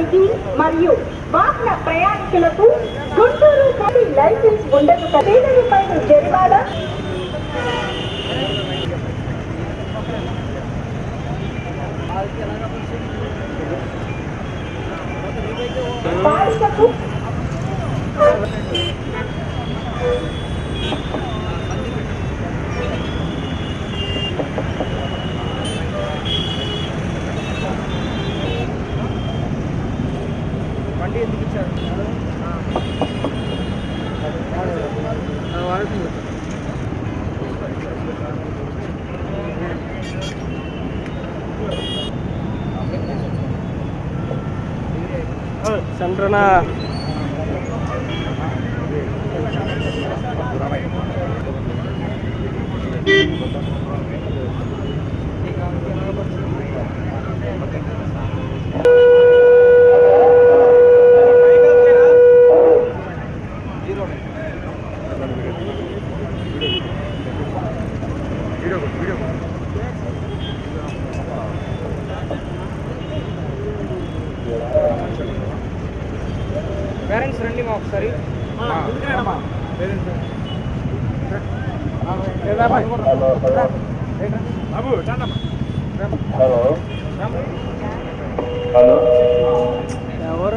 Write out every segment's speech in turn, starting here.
వారికి మరియు వాహన ప్రయాణికులకు గుంటూరు లైసెన్స్ ఉండదు. పదిహేను రూపాయలు జరిమానా ಚಂದ್ರನ పేరెంట్స్ రండి మా ఒకసారి. Hello hello. ఎవరు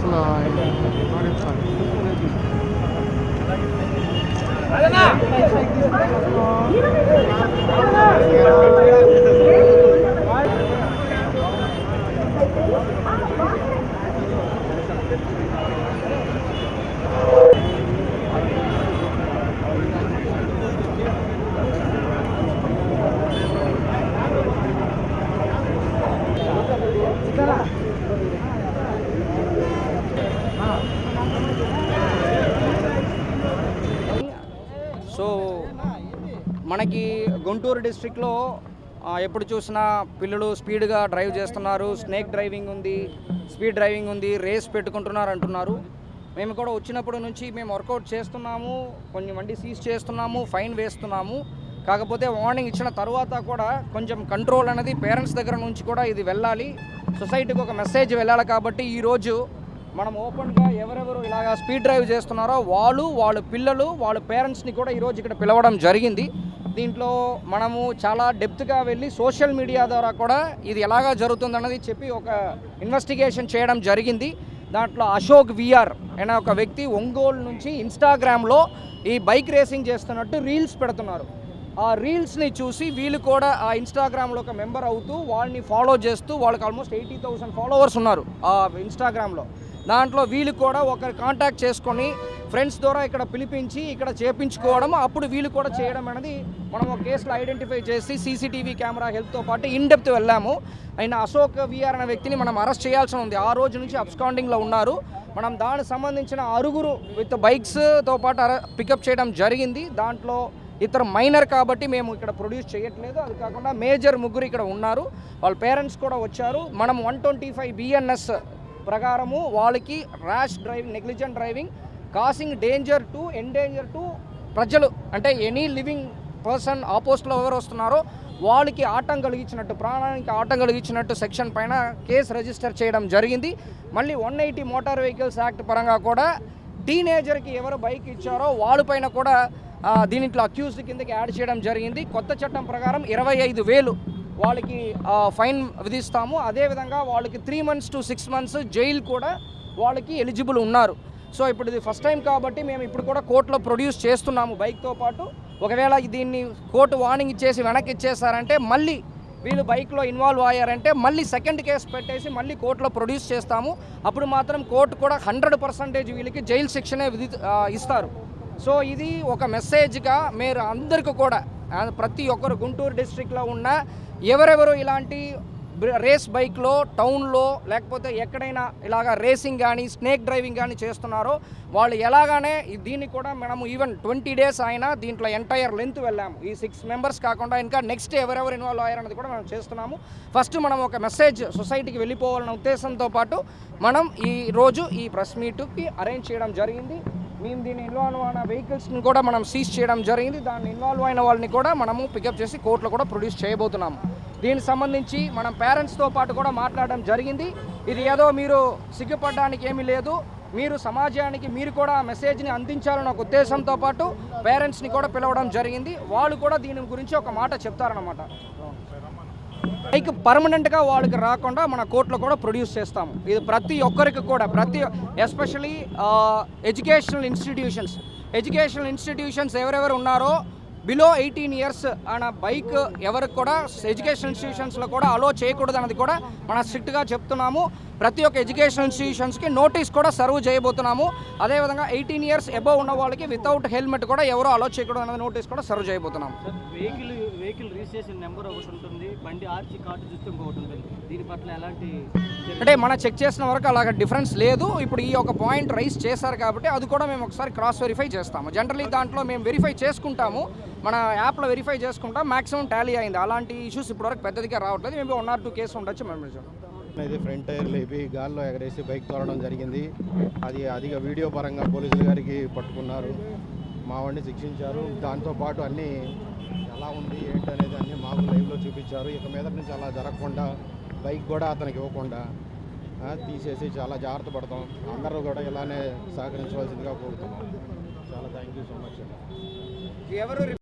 మన వాళ్ళు అసలు ఆడించాలి సో మనకి గుంటూరు డిస్ట్రిక్ట్లో ఎప్పుడు చూసినా పిల్లలు స్పీడ్గా డ్రైవ్ చేస్తున్నారు. స్నేక్ డ్రైవింగ్ ఉంది స్పీడ్ డ్రైవింగ్ ఉంది రేస్ పెట్టుకుంటున్నారు అంటున్నారు. మేము కూడా వచ్చినప్పటి నుంచి మేము వర్కౌట్ చేస్తున్నాము కొన్ని వండి సీజ్ చేస్తున్నాము ఫైన్ వేస్తున్నాము. కాకపోతే వార్నింగ్ ఇచ్చిన తర్వాత కూడా కొంచెం కంట్రోల్ అనేది పేరెంట్స్ దగ్గర నుంచి కూడా ఇది వెళ్ళాలి. సొసైటీకి ఒక మెసేజ్ వెళ్ళాలి కాబట్టి ఈరోజు మనం ఓపెన్గా ఎవరెవరు ఇలాగా స్పీడ్ డ్రైవ్ చేస్తున్నారో వాళ్ళు వాళ్ళ పిల్లలు వాళ్ళ పేరెంట్స్ని కూడా ఈరోజు ఇక్కడ పిలవడం జరిగింది. దీంట్లో మనము చాలా డెప్త్గా వెళ్ళి సోషల్ మీడియా ద్వారా కూడా ఇది ఎలాగా జరుగుతుందన్నది చెప్పి ఒక ఇన్వెస్టిగేషన్ చేయడం జరిగింది. దాంట్లో అశోక్ విఆర్ అనే ఒక వ్యక్తి ఒంగోలు నుంచి ఇన్స్టాగ్రామ్లో ఈ బైక్ రేసింగ్ చేస్తున్నట్టు రీల్స్ పెడుతున్నారు. ఆ రీల్స్ని చూసి వీళ్ళు కూడా ఆ ఇన్స్టాగ్రామ్లో ఒక మెంబర్ అవుతూ వాళ్ళని ఫాలో చేస్తూ వాళ్ళకి ఆల్మోస్ట్ ఎయిటీ థౌసండ్ ఫాలోవర్స్ ఉన్నారు ఆ ఇన్స్టాగ్రామ్లో. దాంట్లో వీళ్ళు కూడా ఒకరు కాంటాక్ట్ చేసుకొని ఫ్రెండ్స్ ద్వారా ఇక్కడ పిలిపించి ఇక్కడ చేపించుకోవడం అప్పుడు వీళ్ళు కూడా చేయడం అనేది మనం ఒక కేసులో ఐడెంటిఫై చేసి సీసీటీవీ కెమెరా హెల్త్తో పాటు ఇన్ డెప్త్ వెళ్ళాము. ఆయన అశోక్ విఆర్ అనే వ్యక్తిని మనం అరెస్ట్ చేయాల్సి ఉంది. ఆ రోజు నుంచి అబ్స్కాండింగ్లో ఉన్నారు. మనం దానికి సంబంధించిన అరుగురు విత్ బైక్స్తో పాటు అర పికప్ చేయడం జరిగింది. దాంట్లో ఇతరు మైనర్ కాబట్టి మేము ఇక్కడ ప్రొడ్యూస్ చేయట్లేదు. అది కాకుండా మేజర్ ముగ్గురు ఇక్కడ ఉన్నారు. వాళ్ళ పేరెంట్స్ కూడా వచ్చారు. మనం వన్ ట్వంటీ ఫైవ్ బిఎన్ఎస్ ప్రకారము వాళ్ళకి rash driving negligent driving causing danger to endanger to ప్రజలు అంటే ఎనీ లివింగ్ పర్సన్ ఆపోజిట్లో ఎవరు వస్తున్నారో వాళ్ళకి ఆటం కలిగించినట్టు ప్రాణానికి ఆటం కలిగించినట్టు సెక్షన్ పైన కేసు రిజిస్టర్ చేయడం జరిగింది. మళ్ళీ one eighty motor vehicles act పరంగా కూడా టీనేజర్కి ఎవరు బైక్ ఇచ్చారో వాళ్ళపైన కూడా దీనిట్లో అక్యూజ్డ్ కిందకి యాడ్ చేయడం జరిగింది. కొత్త చట్టం ప్రకారం ఇరవై ఐదు వేలు వాళ్ళకి ఫైన్ విధిస్తాము. అదేవిధంగా వాళ్ళకి three months to six months jail కూడా వాళ్ళకి ఎలిజిబుల్ ఉన్నారు. సో ఇప్పుడు ఇది ఫస్ట్ టైం కాబట్టి మేము ఇప్పుడు కూడా కోర్టులో ప్రొడ్యూస్ చేస్తున్నాము బైక్తో పాటు. ఒకవేళ దీన్ని కోర్టు వార్నింగ్ ఇచ్చేసి వెనక్కి ఇచ్చేసారంటే మళ్ళీ వీళ్ళు బైక్లో ఇన్వాల్వ్ అయ్యారంటే మళ్ళీ సెకండ్ కేసు పెట్టేసి మళ్ళీ కోర్టులో ప్రొడ్యూస్ చేస్తాము. అప్పుడు మాత్రం కోర్టు కూడా హండ్రెడ్ పర్సెంటేజ్ వీళ్ళకి జైలు శిక్షనే విధి ఇస్తారు. సో ఇది ఒక మెసేజ్గా మీరు అందరికీ కూడా ప్రతి ఒక్కరు గుంటూరు డిస్ట్రిక్ట్లో ఉన్న ఎవరెవరు ఇలాంటి రేస్ బైక్లో టౌన్లో లేకపోతే ఎక్కడైనా ఇలాగ రేసింగ్ కానీ స్నేక్ డ్రైవింగ్ కానీ చేస్తున్నారో వాళ్ళు ఎలాగానే దీన్ని కూడా మనము ఈవెన్ ట్వంటీ డేస్ అయినా దీంట్లో ఎంటైర్ లెంత్ వెళ్ళాము. ఈ సిక్స్ మెంబర్స్ కాకుండా ఇంకా నెక్స్ట్ ఎవరెవరు ఇన్వాల్వ్ అయ్యారన్నది కూడా మనం చేస్తున్నాము. ఫస్ట్ మనం ఒక మెసేజ్ సొసైటీకి వెళ్ళిపోవాలన్న ఉద్దేశంతో పాటు మనం ఈ రోజు ఈ ప్రెస్ మీట్కి అరేంజ్ చేయడం జరిగింది. మేము దీన్ని ఇన్వాల్వ్ అయిన వెహికల్స్ని కూడా మనం సీజ్ చేయడం జరిగింది. దాన్ని ఇన్వాల్వ్ అయిన వాళ్ళని కూడా మనము పికప్ చేసి కోర్టులో కూడా ప్రొడ్యూస్ చేయబోతున్నాము దీనికి సంబంధించి మనం పేరెంట్స్తో పాటు కూడా మాట్లాడడం జరిగింది. ఇది ఏదో మీరు సిగ్గుపడడానికి ఏమీ లేదు. మీరు సమాజానికి మీరు కూడా మెసేజ్ని అందించాలన్న ఒక ఉద్దేశంతో పాటు పేరెంట్స్ని కూడా పిలవడం జరిగింది. వాళ్ళు కూడా దీని గురించి ఒక మాట చెప్తారనమాట బైక్ పర్మనెంట్గా వాళ్ళకి రాకుండా మన కోర్టులో కూడా ప్రొడ్యూస్ చేస్తాము. ఇది ప్రతి ఒక్కరికి కూడా ప్రతి especially educational institutions. Educational institutions ఎవరెవరు ఉన్నారో బిలో ఎయిటీన్ ఇయర్స్ అన్న బైక్ ఎవరికి కూడా ఎడ్యుకేషన్ ఇన్స్టిట్యూషన్స్లో కూడా అలో చేయకూడదు అన్నది కూడా మనం స్ట్రిక్ట్గా చెప్తున్నాము. ప్రతి ఒక్క ఎడ్యుకేషన్ ఇన్స్టిట్యూషన్స్కి నోటీస్ కూడా సర్వ్ చేయబోతున్నాము. అదేవిధంగా ఎయిటీన్ ఇయర్స్ అబవ్ ఉన్న వాళ్ళకి వితౌట్ హెల్మెట్ కూడా ఎవరో అలో చేయకూడదు అన్నది నోటీస్ కూడా సర్వ్ చేయబోతున్నాము. వెహికల్ వెహికల్ రిజిస్ట్రేషన్ నెంబర్ ఒకటి ఉంటుంది బండి ఆర్సీ కార్డు చూస్తే ఇంకొకటి ఉంటుంది. దీని పట్ల ఎలాంటి అంటే మనం చెక్ చేసిన వరకు అలాగ డిఫరెన్స్ లేదు. ఇప్పుడు ఈ ఒక పాయింట్ రైస్ చేశారు కాబట్టి అది కూడా మేము ఒకసారి క్రాస్ వెరిఫై చేస్తాము. జనరలీ దాంట్లో మేము వెరిఫై చేసుకుంటాము. మన యాప్లో వెరిఫై చేసుకుంటాం. మాక్సిమం టాలీ అయింది. అలాంటి ఇష్యూస్ ఇప్పటివరకు పెద్దదిగా రావట్లేదు. Maybe one or two case ఉండొచ్చు మేము ఇది ఫ్రంట్ టైర్ లేపి గాల్లో ఎగరేసి బైక్ తోలడం జరిగింది. అది అధిక వీడియో పరంగా పోలీసులు గారికి పట్టుకున్నారు. మా వాడిని శిక్షించారు. దాంతోపాటు అన్నీ ఎలా ఉంది ఏంటి అనేది అన్నీ మాకు లైవ్లో చూపించారు. ఇక మీద నుంచి అలా జరగకుండా బైక్ కూడా అతనికి ఇవ్వకుండా తీసేసి చాలా జాగ్రత్త పడతాం. అందరూ కూడా ఇలానే సహకరించవలసిందిగా కోరుతున్నాం. చాలా థ్యాంక్ యూ సో మచ్ ఎవరు